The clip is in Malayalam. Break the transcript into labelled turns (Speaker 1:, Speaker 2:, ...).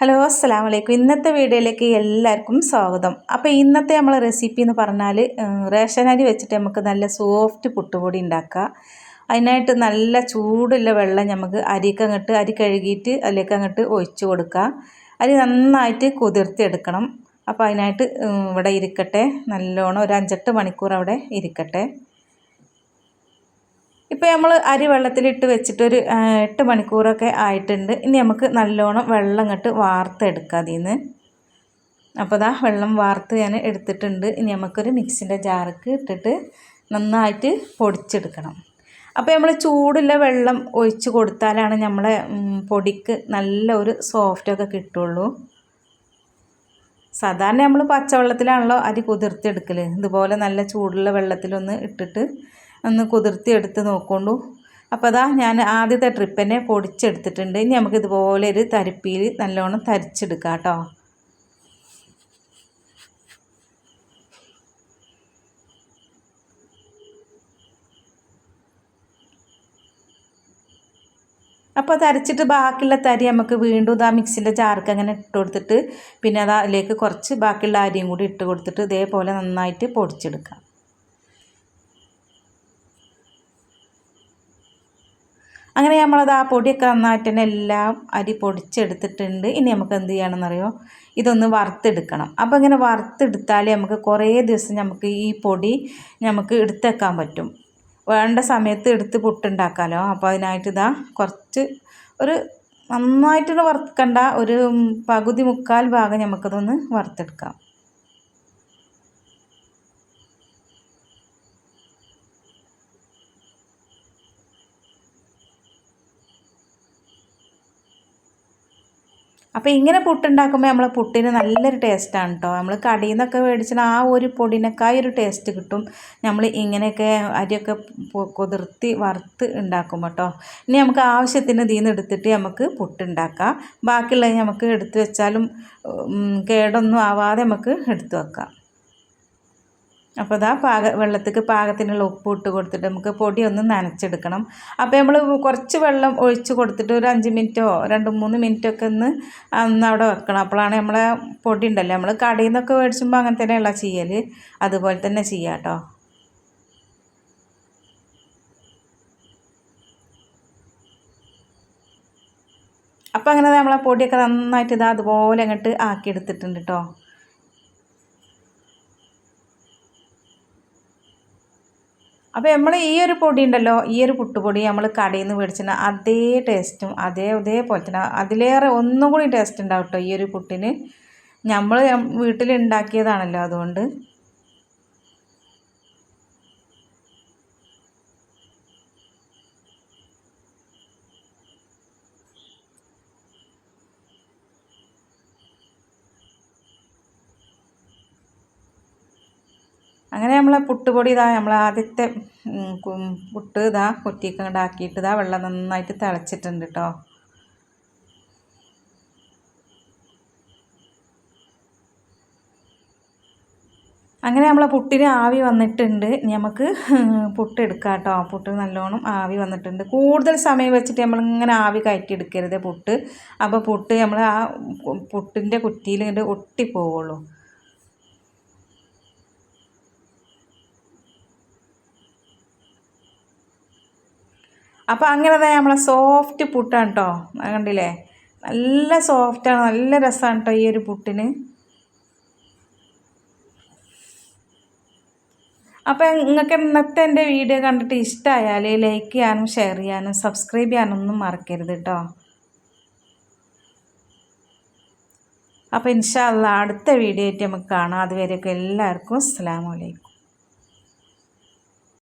Speaker 1: ഹലോ അസ്സാം വലൈക്കും ഇന്നത്തെ വീഡിയോയിലേക്ക് എല്ലാവർക്കും സ്വാഗതം. അപ്പോൾ ഇന്നത്തെ നമ്മളെ റെസിപ്പി എന്ന് പറഞ്ഞാൽ റേഷൻ അരി വെച്ചിട്ട് നമുക്ക് നല്ല സോഫ്റ്റ് പുട്ടുപൊടി ഉണ്ടാക്കുക അതിനായിട്ട് നല്ല ചൂടുള്ള വെള്ളം നമുക്ക് അരിക്ക് അങ്ങോട്ട് അരി കഴുകിയിട്ട് അതിലേക്ക് അങ്ങോട്ട് ഒഴിച്ച് കൊടുക്കുക അരി നന്നായിട്ട് കുതിർത്തിയെടുക്കണം. അപ്പോൾ അതിനായിട്ട് ഇവിടെ ഇരിക്കട്ടെ. നല്ലോണം ഒരു അഞ്ചെട്ട് മണിക്കൂർ അവിടെ ഇരിക്കട്ടെ. ഇപ്പോൾ നമ്മൾ അരി വെള്ളത്തിലിട്ട് വെച്ചിട്ടൊരു എട്ട് മണിക്കൂറൊക്കെ ആയിട്ടുണ്ട്. ഇനി നമുക്ക് നല്ലോണം വെള്ളം ഇങ്ങോട്ട് വാർത്തെടുക്കാം അതിൽ നിന്ന് അപ്പോൾ അതാ വെള്ളം വാർത്ത് ഞാൻ എടുത്തിട്ടുണ്ട്. ഇനി നമുക്കൊരു മിക്സിന്റെ ജാർക്ക് ഇട്ടിട്ട് നന്നായിട്ട് പൊടിച്ചെടുക്കണം. അപ്പോൾ നമ്മൾ ചൂടുള്ള വെള്ളം ഒഴിച്ച് കൊടുത്താലാണ് നമ്മളെ പൊടിക്ക് നല്ല ഒരു സോഫ്റ്റൊക്കെ കിട്ടുള്ളൂ. സാധാരണ നമ്മൾ പച്ചവെള്ളത്തിലാണല്ലോ അരി കുതിർത്തെടുക്കൽ ഇതുപോലെ നല്ല ചൂടുള്ള വെള്ളത്തിലൊന്ന് ഇട്ടിട്ട് ഒന്ന് കുതിർത്തി എടുത്ത് നോക്കൊണ്ടു അപ്പോൾ അതാ ഞാൻ ആദ്യത്തെ ട്രിപ്പ് തന്നെ പൊടിച്ചെടുത്തിട്ടുണ്ട്. ഇനി നമുക്ക് ഇതുപോലെ ഒരു തരിപ്പിയിൽ നല്ലോണം തരിച്ചെടുക്കാം കേട്ടോ. അപ്പോൾ തരച്ചിട്ട് ബാക്കിയുള്ള തരി നമുക്ക് വീണ്ടും ഇതാ മിക്സിന്റെ ജാർക്ക് അങ്ങനെ ഇട്ട് കൊടുത്തിട്ട് പിന്നെ അത് അതിലേക്ക് കുറച്ച് ബാക്കിയുള്ള അരിയും കൂടി ഇട്ട് കൊടുത്തിട്ട് ഇതേപോലെ നന്നായിട്ട് പൊടിച്ചെടുക്കാം. അങ്ങനെ നമ്മളത് ആ പൊടിയൊക്കെ നന്നായിട്ട് തന്നെ എല്ലാം അരി പൊടിച്ചെടുത്തിട്ടുണ്ട്. ഇനി നമുക്ക് എന്ത് ചെയ്യണമെന്നറിയോ ഇതൊന്ന് വറുത്തെടുക്കണം. അപ്പോൾ ഇങ്ങനെ വറുത്തെടുത്താലേ നമുക്ക് കുറേ ദിവസം നമുക്ക് ഈ പൊടി നമുക്ക് എടുത്തേക്കാൻ പറ്റും. വേണ്ട സമയത്ത് എടുത്ത് പുട്ടുണ്ടാക്കാമല്ലോ അപ്പോൾ അതിനായിട്ട് ഇതാ കുറച്ച് ഒരു നന്നായിട്ടൊന്ന് വറുക്കണ്ട. ഒരു പകുതി മുക്കാൽ ഭാഗം നമുക്കതൊന്ന് വറുത്തെടുക്കാം. അപ്പോൾ ഇങ്ങനെ പുട്ടുണ്ടാക്കുമ്പോൾ നമ്മളെ പുട്ടിന് നല്ലൊരു ടേസ്റ്റാണ് കേട്ടോ നമ്മൾ കടയിൽ നിന്നൊക്കെ മേടിച്ചാൽ ആ ഒരു പൊടിനേക്കായ ഒരു ടേസ്റ്റ് കിട്ടും. നമ്മൾ ഇങ്ങനെയൊക്കെ അരിയൊക്കെ കുതിർത്തി വറുത്ത് ഉണ്ടാക്കും കേട്ടോ ഇനി നമുക്ക് ആവശ്യത്തിന് ഇതിൽ നിന്ന് എടുത്തിട്ട് നമുക്ക് പുട്ടുണ്ടാക്കാം. ബാക്കിയുള്ളത് നമുക്ക് എടുത്തു വെച്ചാലും കേടൊന്നും ആവാതെ നമുക്ക് എടുത്തു വെക്കാം. അപ്പോൾ ഇതാ പാക വെള്ളത്തേക്ക് പാകത്തിനുള്ള ഉപ്പ് ഇട്ട് കൊടുത്തിട്ട് നമുക്ക് പൊടി ഒന്ന് നനച്ചെടുക്കണം. അപ്പോൾ നമ്മൾ കുറച്ച് വെള്ളം ഒഴിച്ച് കൊടുത്തിട്ട് ഒരു അഞ്ച് മിനിറ്റോ രണ്ട് മൂന്ന് മിനിറ്റോ ഒക്കെ ഒന്ന് ഒന്ന് അവിടെ വെക്കണം. അപ്പോഴാണ് നമ്മളെ പൊടി ഉണ്ടല്ലോ. നമ്മൾ കടയിൽ നിന്നൊക്കെ മേടിച്ചുമ്പോൾ അങ്ങനെ തന്നെയുള്ള ചെയ്യൽ അതുപോലെ തന്നെ ചെയ്യാം കേട്ടോ. അപ്പോൾ അങ്ങനെ നമ്മളെ പൊടിയൊക്കെ നന്നായിട്ട് ഇതാ അതുപോലെ അങ്ങോട്ട് ആക്കിയെടുത്തിട്ടുണ്ട് കേട്ടോ. അപ്പോൾ നമ്മൾ ഈ ഒരു പൊടി ഉണ്ടല്ലോ ഈ ഒരു പുട്ടുപൊടി നമ്മൾ കടയിൽ നിന്ന് മേടിച്ചിട്ട് അതേ ടേസ്റ്റും അതേ അതേപോലെ തന്നെ അതിലേറെ ഒന്നും കൂടി ടേസ്റ്റ് ഉണ്ടാവും കേട്ടോ ഈ ഒരു പുട്ടിന്. നമ്മൾ വീട്ടിൽ ഉണ്ടാക്കിയതാണല്ലോ അതുകൊണ്ട്. അങ്ങനെ നമ്മളെ പുട്ടുപൊടി ഇതാ നമ്മൾ ആദ്യത്തെ പുട്ട് ഇതാ കുറ്റിയൊക്കെ ഉണ്ടാക്കിയിട്ട് ഇതാ വെള്ളം നന്നായിട്ട് തിളച്ചിട്ടുണ്ട് കേട്ടോ അങ്ങനെ നമ്മളെ പുട്ടിന് ആവി വന്നിട്ടുണ്ട്. നമുക്ക് പുട്ട് എടുക്കാം കേട്ടോ പുട്ട് നല്ലോണം ആവി വന്നിട്ടുണ്ട്. കൂടുതൽ സമയം വെച്ചിട്ട് നമ്മളിങ്ങനെ ആവി കയറ്റി എടുക്കരുത് പുട്ട്. അപ്പോൾ പുട്ട് നമ്മൾ ആ പുട്ടിന്റെ കുറ്റിയിൽ ഇങ്ങോട്ട് ഒട്ടിപ്പോവുള്ളൂ അപ്പോൾ അങ്ങനെ തന്നെ നമ്മളെ സോഫ്റ്റ് പുട്ടാണ് കേട്ടോ കണ്ടില്ലേ? നല്ല സോഫ്റ്റാണ് നല്ല രസമാണ് കേട്ടോ ഈ ഒരു പുട്ടിന്. അപ്പോൾ നിങ്ങൾക്ക് ഇന്നത്തെ എന്റെ വീഡിയോ കണ്ടിട്ട് ഇഷ്ടമായാൽ ലൈക്ക് ചെയ്യാനും ഷെയർ ചെയ്യാനും സബ്സ്ക്രൈബ് ചെയ്യാനൊന്നും മറക്കരുത് കേട്ടോ അപ്പോൾ ഇൻഷാല്ല അടുത്ത വീഡിയോ ആയിട്ട് നമുക്ക് കാണാം. അതുവരെയൊക്കെ എല്ലാവർക്കും അസ്സാം വലൈക്കും